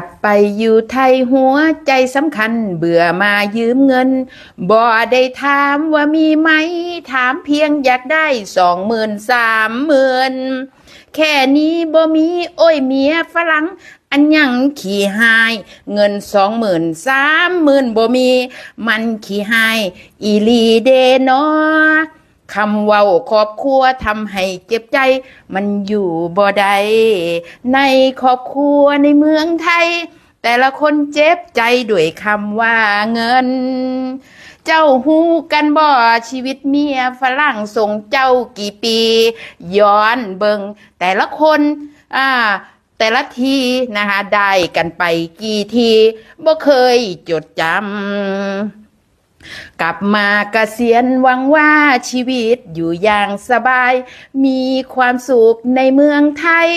ลับไปอยู่ไทยหัวใจสำคัญ เบื่อมายืมเงิน บ่ได้ถามว่ามีไหม ถามเพียงอยากได้สองหมื่นสามหมื่นแค่นี้บ่มี โอ้ยเมียฝรั่งอันยังขี้หาย เงินสองหมื่นสามหมื่นบ่มี มันขี้หาย อีลีเดนอ คำเว้าครอบครัวทำให้เจ็บใจ มันอยู่บ่ได้ในครอบครัวในเมืองไทย แต่ละคนเจ็บใจด้วยคำว่าเงิน เจ้าหูกันบ่ชีวิตเมียฝรั่งส่งเจ้ากี่ปี ย้อนเบิงแต่ละคนอ่าแต่ละทีนะคะได้กันไปกี่ทีบ่เคยจดจำ กลับมาเกษียณหวังว่าชีวิตอยู่อย่างสบาย มีความสุขในเมืองไทย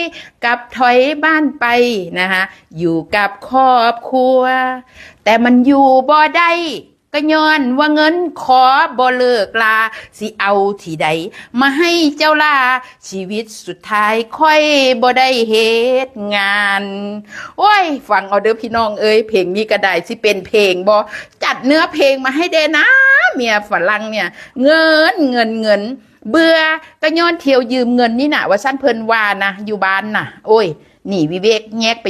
กับถอยบ้านไปนะคะอยู่กับครอบครัว แต่มันอยู่บ่ได้ ก็ย้อนว่าเงินขอบ่เลิกลา สิเอาที่ใด มาให้เจ้าลา ชีวิตสุดท้ายค่อยบ่ได้เฮ็ดงาน โอ้ย ฟังเอาเด้อพี่น้องเอ้ยเพลงนี้ก็ได้สิเป็นเพลงบ่จัดเนื้อเพลงมาให้เด้นะ เมียฝรั่งเนี่ย เงินเงินเงิน เบื่อก็ย้อนเที่ยวยืมเงินนี่น่ะ ว่าสั้นเพิ่นว่านะอยู่บ้านน่ะ โอ้ยหนีวิเวกแงกไป